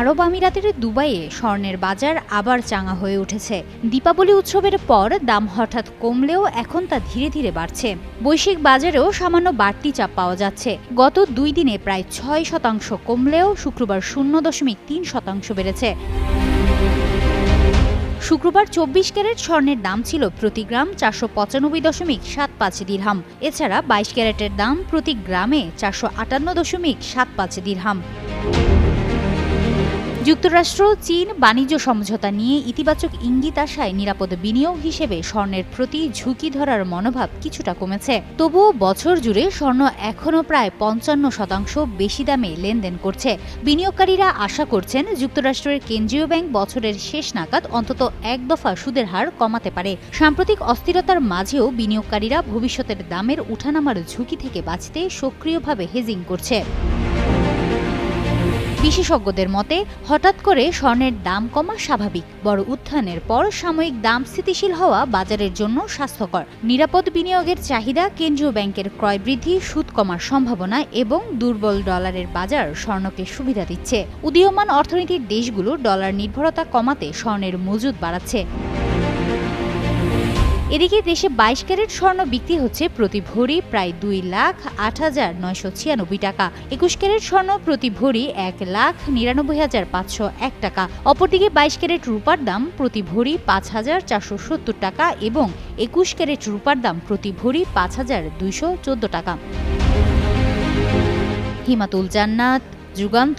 আরব আমিরাতের দুবাইয়ে স্বর্ণের বাজার আবার চাঙা হয়ে উঠেছে। দীপাবলি উৎসবের পর দাম হঠাৎ কমলেও এখন তা ধীরে ধীরে বাড়ছে। বৈশ্বিক বাজারেও সামান্য বাড়তি চাপ পাওয়া যাচ্ছে। গত দুই দিনে প্রায় ছয় শতাংশ কমলেও শুক্রবার শূন্য দশমিক তিন শতাংশ বেড়েছে। শুক্রবার চব্বিশ ক্যারেট স্বর্ণের দাম ছিল প্রতি গ্রাম চারশো পঁচানব্বই দশমিক সাত পাঁচ দিরহাম। এছাড়া বাইশ ক্যারেটের দাম প্রতি গ্রামে চারশো আটান্ন দশমিক সাত পাঁচ দিরহাম। যুক্তরাষ্ট্র, চীন বাণিজ্য সমঝোতা নিয়ে ইতিবাচক ইঙ্গিত আসায় নিরাপদ বিনিয়োগ হিসেবে স্বর্ণের প্রতি ঝুঁকি ধরার মনোভাব কিছুটা কমেছে। তবুও বছর জুড়ে স্বর্ণ এখনও প্রায় পঞ্চান্ন শতাংশ বেশি দামে লেনদেন করছে। বিনিয়োগকারীরা আশা করছেন যুক্তরাষ্ট্রের কেন্দ্রীয় ব্যাংক বছরের শেষ নাগাদ অন্তত এক দফা সুদের হার কমাতে পারে। সাম্প্রতিক অস্থিরতার মাঝেও বিনিয়োগকারীরা ভবিষ্যতের দামের উঠানামার ঝুঁকি থেকে বাঁচতে সক্রিয়ভাবে হেজিং করছে। বিশেষজ্ঞদের মতে, হঠাৎ করে স্বর্ণের দাম কমা স্বাভাবিক। বড় উত্থানের পর সাময়িক দাম স্থিতিশীল হওয়া বাজারের জন্য স্বাস্থ্যকর। নিরাপদ বিনিয়োগের চাহিদা কেন্দ্রীয় ব্যাংকের ক্রয় বৃদ্ধি, সুদ কমার সম্ভাবনা এবং দুর্বল ডলারের বাজার স্বর্ণকে সুবিধা দিচ্ছে। উদীয়মান অর্থনীতির দেশগুলো ডলার নির্ভরতা কমাতে স্বর্ণের মজুদ বাড়াচ্ছে। এদিকে দেশে বাইশ ক্যারেট স্বর্ণ বিক্রি হচ্ছে প্রতি ভরি প্রায় দুই লাখ আট হাজার নয়শো ছিয়ানব্বই টাকা। একুশ ক্যারেট স্বর্ণ প্রতি ভরি এক লাখ নিরানব্বই হাজার পাঁচশো এক টাকা। অপরদিকে বাইশ ক্যারেট রূপার দাম প্রতি ভরি পাঁচ হাজার চারশো সত্তর টাকা এবং একুশ ক্যারেট রূপার দাম প্রতি ভরি পাঁচ হাজার দুইশো চোদ্দ টাকা। হিমাতুল জান্নাত যুগান্ত